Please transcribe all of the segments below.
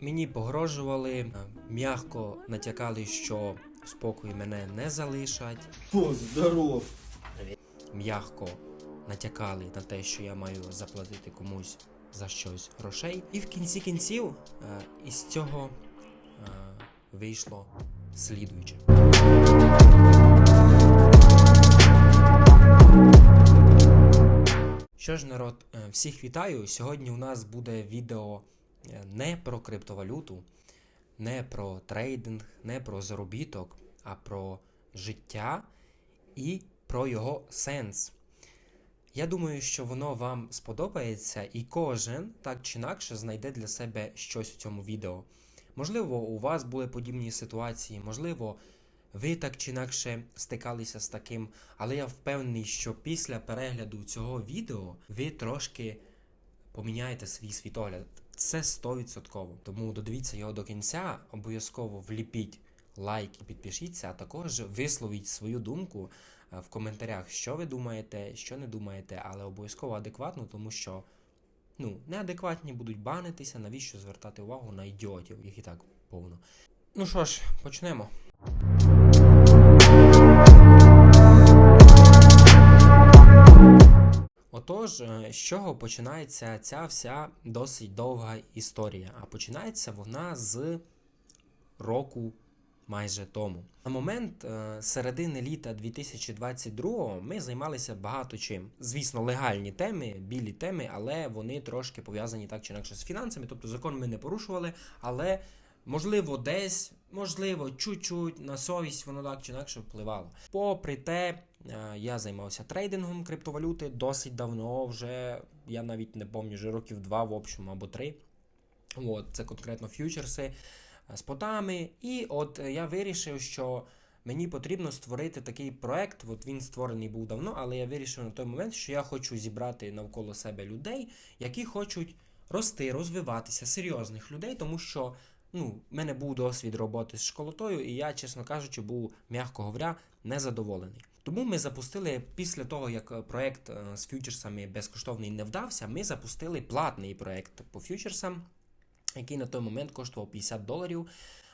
Мені погрожували, е, м'яко натякали, що в спокої мене не залишать. О, здоров. М'яко натякали на те, що я маю заплатити комусь за щось грошей. І в кінці кінців е, із цього е, вийшло слідуюче. Що ж, народ, всіх вітаю. Сьогодні у нас буде відео не про криптовалюту, не про трейдинг, не про заробіток, а про життя і про його сенс. Я думаю, що воно вам сподобається, і кожен так чи інакше знайде для себе щось в цьому відео. Можливо, у вас були подібні ситуації, можливо, ви так чи інакше стикалися з таким, але я впевнений, що після перегляду цього відео ви трошки поміняєте свій світогляд. Це 100%. Тому додивіться його до кінця, обов'язково вліпіть лайк і підпишіться, а також висловіть свою думку е, в коментарях, що ви думаєте, що не думаєте, але обов'язково адекватно, тому що ну, неадекватні будуть банитися, навіщо звертати увагу на ідіотів, їх і так повно. Ну що ж, почнемо. Отож, е, з чого починається ця вся досить довга історія? А починається вона з року майже тому. На момент е, середини літа 2022 ми займалися багато чим. Звісно, легальні теми, білі теми, але вони трошки пов'язані так чи інакше з фінансами. Тобто закон ми не порушували, але можливо десь, можливо, чуть-чуть на совість воно так чи інакше впливало. Попри те, я займався трейдингом криптовалюти досить давно, вже я навіть не пам'ятаю, вже років два в общому або три. От, це конкретно ф'ючерси е, з подами. І от е, я вирішив, що мені потрібно створити такий проект. От він створений був давно, але я вирішив на той момент, що я хочу зібрати навколо себе людей, які хочуть рости, розвиватися, серйозних людей, тому що. Ну, в мене був досвід роботи з школотою, і я, чесно кажучи, був, м'яко говоря, незадоволений. Тому ми запустили після того, як е, проект е, з фьючерсами безкоштовний не вдався, ми запустили платний проект по фьючерсам, який на той момент коштував 50 доларів.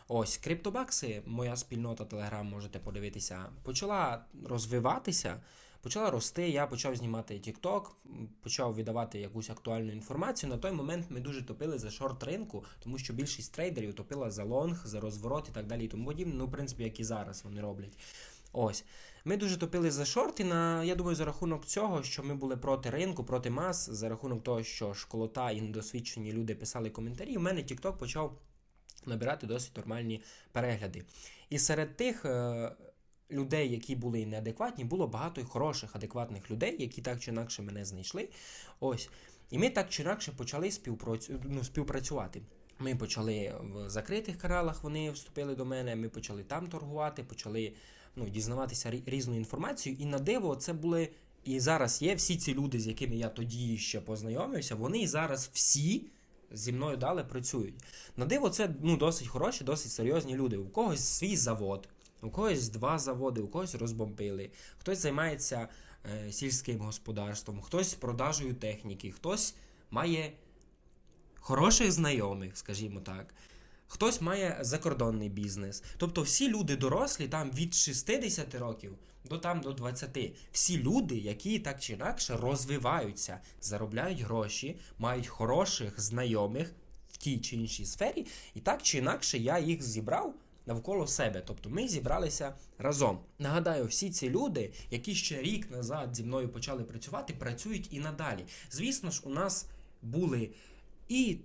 Ось криптобакси, моя спільнота Telegram, можете подивитися, почала розвиватися, почала рости. Я почав знімати TikTok, почав віддавати якусь актуальну інформацію. На той момент ми дуже топили за шорт ринку, тому що більшість трейдерів топила за лонг, за розворот і так далі. І тому подібне. Ну, в принципі, як і зараз вони роблять. Ось. Ми дуже топили за шорт, і на, я думаю, за рахунок цього, що ми були проти ринку, проти мас, за рахунок того, що школота і недосвідчені люди писали коментарі, у мене TikTok почав набирати досить нормальні перегляди. І серед тих е, людей, які були неадекватні, було багато і хороших, адекватних людей, які так чи інакше мене знайшли. Ось. І ми так чи інакше почали співпрацю... ну, співпрацювати. Ми почали в закритих каналах, вони вступили до мене, ми почали там торгувати, почали ну, дізнаватися різну інформацію. І на диво це були. І зараз є всі ці люди, з якими я тоді ще познайомився, вони зараз всі зі мною далі працюють. На диво, це ну, досить хороші, досить серйозні люди. У когось свій завод, у когось два заводи, у когось розбомбили, хтось займається е, сільським господарством, хтось продажею техніки, хтось має хороших знайомих, скажімо так. Хтось має закордонний бізнес. Тобто всі люди дорослі, там від 60 років до там до 20. Всі люди, які так чи інакше розвиваються, заробляють гроші, мають хороших знайомих в тій чи іншій сфері, і так чи інакше я їх зібрав навколо себе. Тобто ми зібралися разом. Нагадаю, всі ці люди, які ще рік назад зі мною почали працювати, працюють і надалі. Звісно ж, у нас були і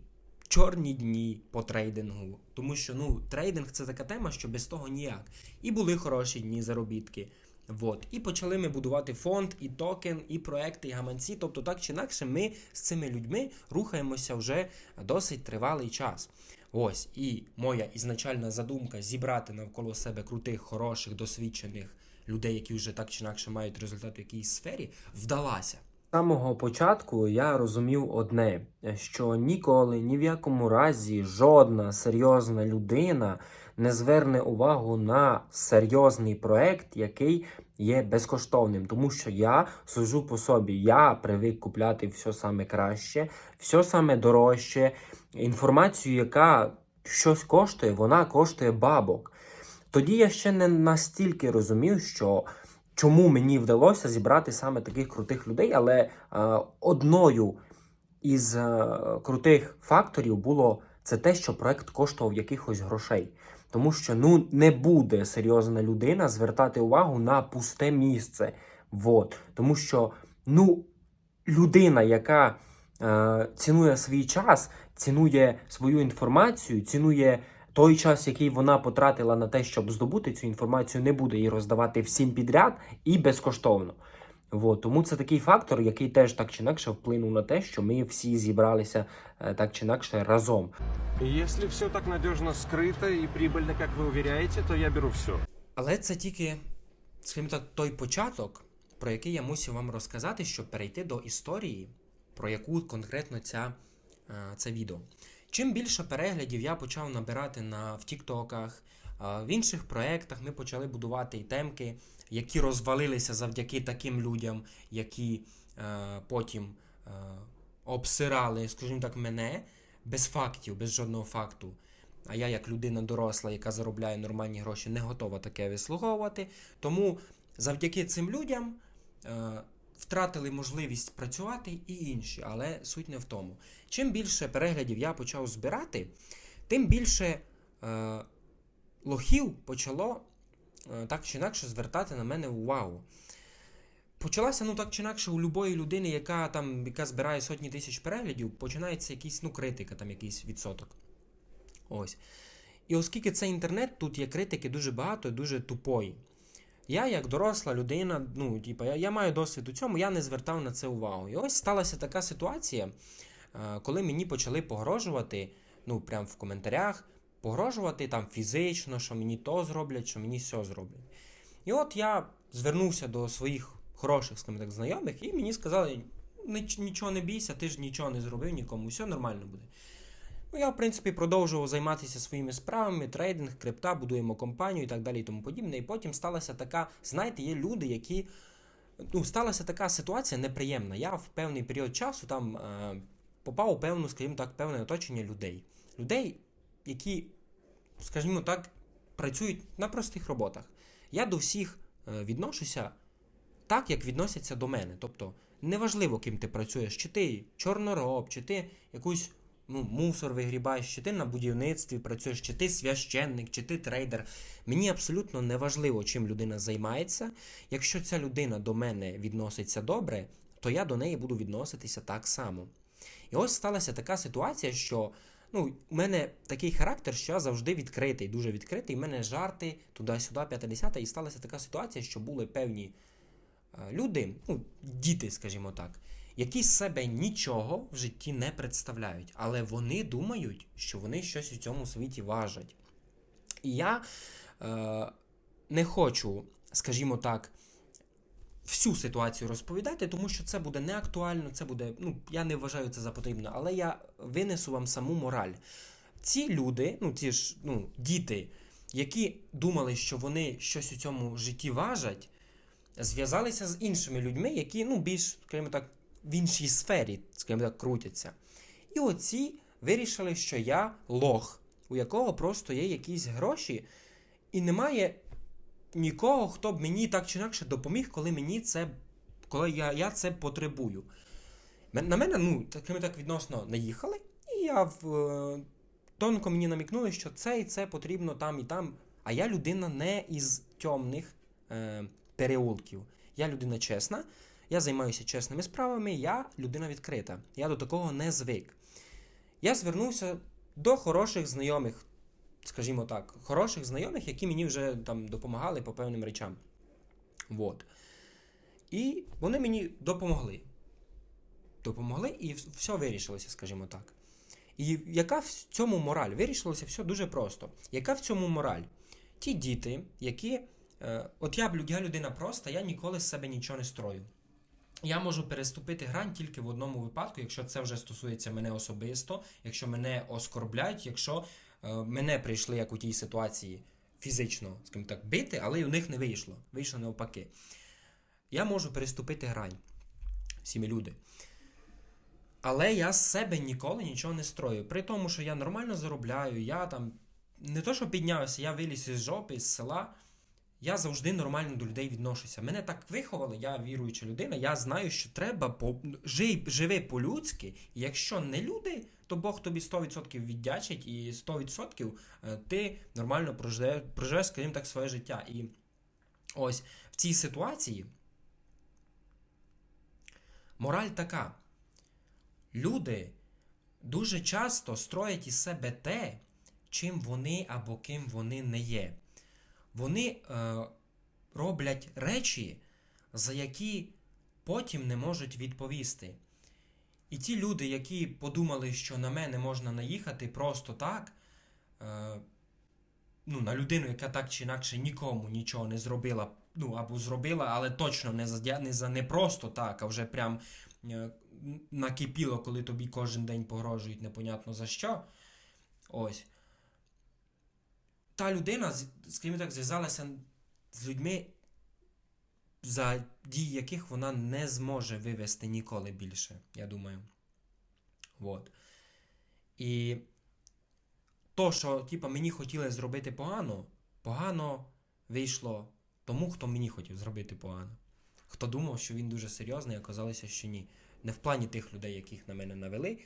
чорні дні по трейдингу, тому що ну, трейдинг це така тема, що без того ніяк. І були хороші дні заробітки. Вот. І почали ми будувати фонд, і токен, і проекти, і гаманці. Тобто, так чи інакше, ми з цими людьми рухаємося вже досить тривалий час. Ось, і моя ізначальна задумка зібрати навколо себе крутих, хороших, досвідчених людей, які вже так чи інакше мають результат в якійсь сфері, вдалася. Самого початку я розумів одне: що ніколи, ні в якому разі жодна серйозна людина не зверне увагу на серйозний проект, який є безкоштовним, тому що я сужу по собі. Я привик купляти все саме краще, все саме дорожче, інформацію, яка щось коштує, вона коштує бабок. Тоді я ще не настільки розумів, що чому мені вдалося зібрати саме таких крутих людей, але е, одною із е, крутих факторів було це те, що проект коштував якихось грошей. Тому що ну не буде серйозна людина звертати увагу на пусте місце. Вот. Тому що ну, людина, яка е, цінує свій час, цінує свою інформацію, цінує той час, який вона потратила на те, щоб здобути цю інформацію, не буде її роздавати всім підряд і безкоштовно. Вот. Тому це такий фактор, який теж так чи інакше вплинув на те, що ми всі зібралися е, так чи інакше разом. Если все так надежно скрыто и прибыльно, как вы уверяете, то я беру все. Але це тільки, скажімо так, той початок, про який я мусив вам розказати, щоб перейти до історії, про яку конкретно ця, е, це відео. Чим більше переглядів я почав набирати на, в Тіктоках, в інших проєктах ми почали будувати і темки, які розвалилися завдяки таким людям, які е, потім е, обсирали, скажімо так, мене без фактів, без жодного факту. А я, як людина доросла, яка заробляє нормальні гроші, не готова таке вислуговувати. Тому завдяки цим людям е, втратили можливість працювати і інші, але суть не в тому. Чим більше переглядів я почав збирати, тим більше е, лохів почало е, так чи інакше звертати на мене увагу. Почалася, ну так чи інакше, у любої людини, яка там яка збирає сотні тисяч переглядів, починається якийсь, ну, критика, там якийсь відсоток. Ось. І оскільки це інтернет, тут є критики дуже багато і дуже тупої. Я, як доросла людина, ну, типу, я, я маю досвід у цьому, я не звертав на це увагу. І ось сталася така ситуація, е, коли мені почали погрожувати, ну, прям в коментарях, погрожувати там фізично, що мені то зроблять, що мені все зроблять. І от я звернувся до своїх хороших, скажімо так, знайомих, і мені сказали: «Ніч- нічого не бійся, ти ж нічого не зробив нікому, все нормально буде. Ну, я, в принципі, продовжував займатися своїми справами, трейдинг, крипта, будуємо компанію і так далі і тому подібне. І потім сталася така, знаєте, є люди, які. Ну, сталася така ситуація неприємна. Я в певний період часу там е, попав у певну, скажімо так, певне оточення людей. Людей, які, скажімо так, працюють на простих роботах. Я до всіх е, відношуся так, як відносяться до мене. Тобто, неважливо, ким ти працюєш, чи ти чорнороб, чи ти якусь ну, мусор вигрібаєш, чи ти на будівництві працюєш, чи ти священник, чи ти трейдер. Мені абсолютно не важливо, чим людина займається. Якщо ця людина до мене відноситься добре, то я до неї буду відноситися так само. І ось сталася така ситуація, що ну, у мене такий характер, що я завжди відкритий, дуже відкритий. У мене жарти туди-сюди, 50 і сталася така ситуація, що були певні е, люди, ну, діти, скажімо так, які з себе нічого в житті не представляють, але вони думають, що вони щось у цьому світі важать. І я е, не хочу, скажімо так, всю ситуацію розповідати, тому що це буде неактуально, це буде, ну, я не вважаю це за потрібно, але я винесу вам саму мораль. Ці люди, ну, ці ж ну, діти, які думали, що вони щось у цьому житті важать, зв'язалися з іншими людьми, які ну, більш, скажімо так, в іншій сфері, скажімо так, крутяться. І оці вирішили, що я лох, у якого просто є якісь гроші, і немає нікого, хто б мені так чи інакше допоміг, коли мені це, коли я, я це потребую. На мене, ну, такими так відносно наїхали, і я в, е, тонко мені намікнули, що це і це потрібно там і там. А я людина не із темних е, переулків. Я людина чесна, я займаюся чесними справами, я людина відкрита. Я до такого не звик. Я звернувся до хороших знайомих, скажімо так, хороших знайомих, які мені вже там допомагали по певним речам. Вот. І вони мені допомогли. Допомогли і все вирішилося, скажімо так. І яка в цьому мораль? Вирішилося все дуже просто. Яка в цьому мораль? Ті діти, які. Е, от я, я людина проста, я ніколи з себе нічого не строю. Я можу переступити грань тільки в одному випадку, якщо це вже стосується мене особисто, якщо мене оскорблять, якщо е, мене прийшли як у тій ситуації фізично, скажімо так, бити, але й у них не вийшло. Вийшло навпаки. Я можу переступити грань. Всі ми люди. Але я з себе ніколи нічого не строю. При тому, що я нормально заробляю, я там не то, що піднявся, я виліз із жопи, з села. Я завжди нормально до людей відношуся. Мене так виховали, я віруюча людина. Я знаю, що треба по... Жий, живи по-людськи. І якщо не люди, то Бог тобі 100% віддячить, і 100% е, ти нормально проживеш, проживеш, скажімо так, своє життя. І ось в цій ситуації мораль така. Люди дуже часто строять із себе те, чим вони або ким вони не є. Вони е, роблять речі, за які потім не можуть відповісти. І ті люди, які подумали, що на мене можна наїхати просто так, е, ну, на людину, яка так чи інакше нікому нічого не зробила, ну або зробила, але точно не за, не за не просто так, а вже прям е, накипіло, коли тобі кожен день погрожують непонятно за що. Ось. Та людина, скажімо так, зв'язалася з людьми, за дії яких вона не зможе вивести ніколи більше, я думаю. Вот. І то, що типа, мені хотіли зробити погано, погано вийшло тому, хто мені хотів зробити погано. Хто думав, що він дуже серйозний, оказалося, що ні. Не в плані тих людей, яких на мене навели,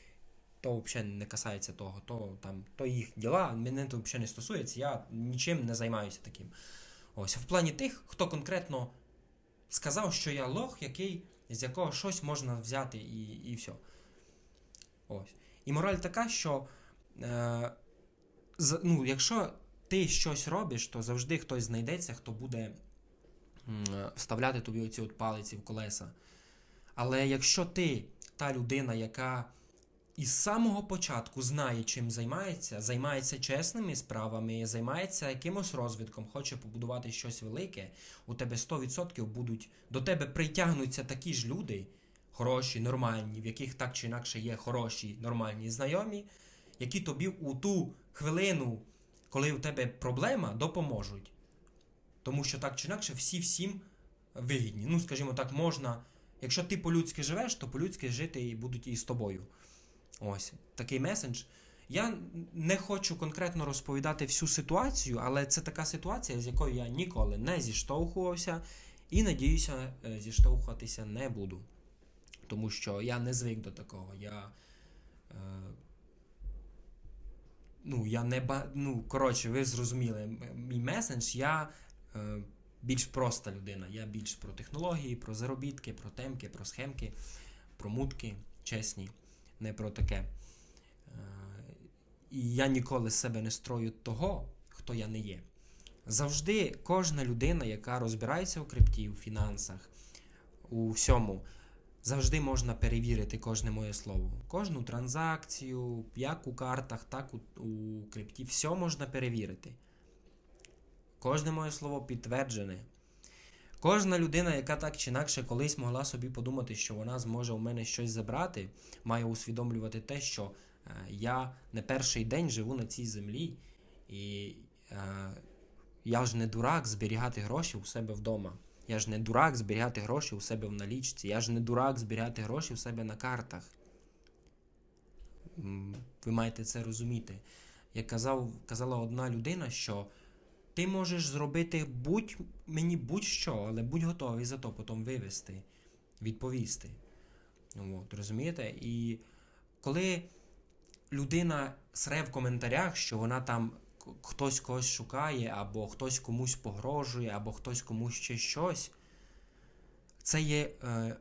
то взагалі не касається того, то там то їх діла, мене то взагалі не стосується, я нічим не займаюся таким. Ось, в плані тих, хто конкретно сказав, що я лох, який, з якого щось можна взяти і, і все. Ось. І мораль така, що е, з, ну, якщо ти щось робиш, то завжди хтось знайдеться, хто буде е, вставляти тобі оці от палиці в колеса. Але якщо ти та людина, яка із самого початку знає, чим займається, займається чесними справами, займається якимось розвитком, хоче побудувати щось велике, у тебе 100% будуть до тебе притягнуться такі ж люди, хороші, нормальні, в яких так чи інакше є хороші, нормальні знайомі, які тобі у ту хвилину, коли у тебе проблема, допоможуть. Тому що так чи інакше всі всім вигідні. Ну, скажімо так, можна. Якщо ти по-людськи живеш, то по-людськи жити і будуть і з тобою. Ось такий меседж. Я не хочу конкретно розповідати всю ситуацію, але це така ситуація, з якою я ніколи не зіштовхувався і надіюся, е, зіштовхуватися не буду. Тому що я не звик до такого. Я. Е, ну, я не ба... ну, коротше, ви зрозуміли, мій меседж, я е, більш проста людина. Я більш про технології, про заробітки, про темки, про схемки, про мутки, чесні не про таке. Е, І я ніколи себе не строю того, хто я не є. Завжди кожна людина, яка розбирається у крипті, у фінансах, у всьому, завжди можна перевірити кожне моє слово. Кожну транзакцію, як у картах, так у, у крипті, все можна перевірити. Кожне моє слово підтверджене. Кожна людина, яка так чи інакше колись могла собі подумати, що вона зможе у мене щось забрати, має усвідомлювати те, що е, я не перший день живу на цій землі, і е, я ж не дурак зберігати гроші у себе вдома. Я ж не дурак зберігати гроші у себе в налічці. Я ж не дурак зберігати гроші у себе на картах. Ви маєте це розуміти. Як казав, казала одна людина, що ти можеш зробити будь мені будь-що, але будь готовий за то потім вивести, відповісти. От, розумієте? І коли людина сре в коментарях, що вона там хтось когось шукає, або хтось комусь погрожує, або хтось комусь ще щось, це є е,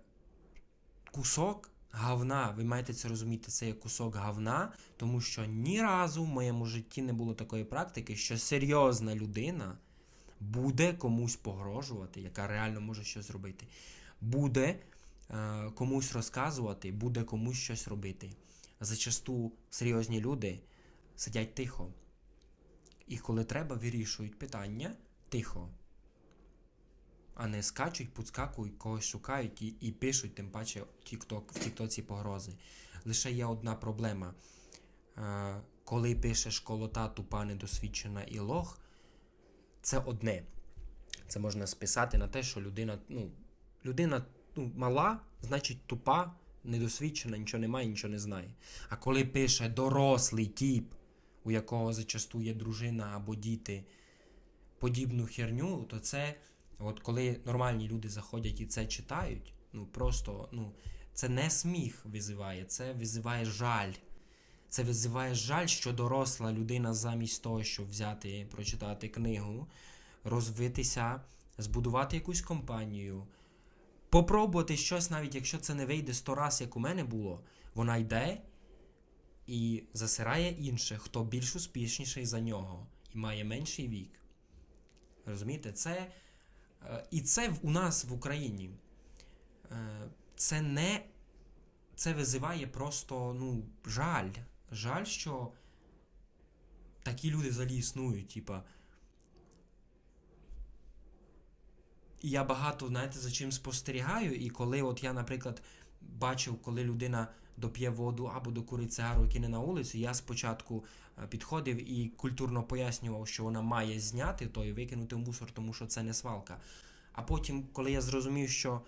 кусок гавна. Ви маєте це розуміти, це є кусок гавна, тому що ні разу в моєму житті не було такої практики, що серйозна людина буде комусь погрожувати, яка реально може щось зробити, буде е, комусь розказувати, буде комусь щось робити. Зачасту серйозні люди сидять тихо. І коли треба, вирішують питання тихо. А не скачуть, підскакують, когось шукають і, і пишуть, тим паче TikTok, в тіктоці погрози. Лише є одна проблема. Е, коли пишеш колота, тупа, недосвідчена і лох, це одне. Це можна списати на те, що людина, ну, людина ну, мала, значить тупа, недосвідчена, нічого не має, нічого не знає. А коли пише дорослий тіп, у якого зачасту є дружина або діти, подібну херню, то це, от коли нормальні люди заходять і це читають, ну просто ну, це не сміх визиває, це визиває жаль. Це визиває жаль, що доросла людина замість того, щоб взяти, прочитати книгу, розвитися, збудувати якусь компанію, попробувати щось, навіть якщо це не вийде сто раз, як у мене було, вона йде і засирає інших, хто більш успішніший за нього і має менший вік. Розумієте, це і це у нас в Україні. Е, Це не це визиває просто ну, жаль. Жаль, що такі люди взагалі існують. Типа. Я багато, знаєте, за чим спостерігаю, і коли от я, наприклад, бачив, коли людина доп'є воду або докурить цигару кине на вулицю, я спочатку е, підходив і культурно пояснював, що вона має зняти то і викинути мусор, тому що це не свалка. А потім, коли я зрозумів, що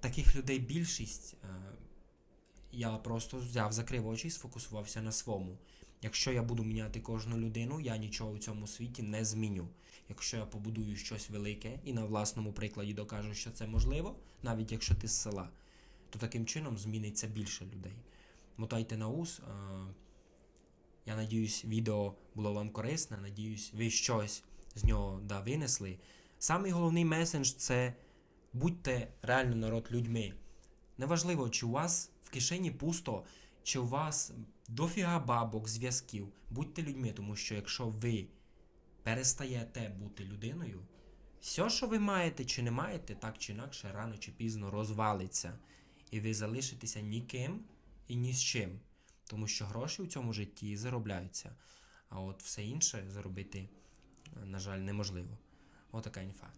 таких людей більшість, е, я просто взяв, закрив очі і сфокусувався на своєму. Якщо я буду міняти кожну людину, я нічого у цьому світі не зміню. Якщо я побудую щось велике і на власному прикладі докажу, що це можливо, навіть якщо ти з села, то таким чином зміниться більше людей. Мотайте на ус. е, Я надіюсь, відео було вам корисне. Надіюсь, ви щось з нього да, винесли. Самий головний месендж це будьте реально народ людьми. Неважливо, чи у вас в кишені пусто, чи у вас дофіга бабок, зв'язків. Будьте людьми, тому що якщо ви перестаєте бути людиною, все, що ви маєте чи не маєте, так чи інакше, рано чи пізно розвалиться. І ви залишитеся ніким і ні з чим. Тому що гроші у цьому житті заробляються. А от все інше заробити, на жаль, неможливо. Отака інфа.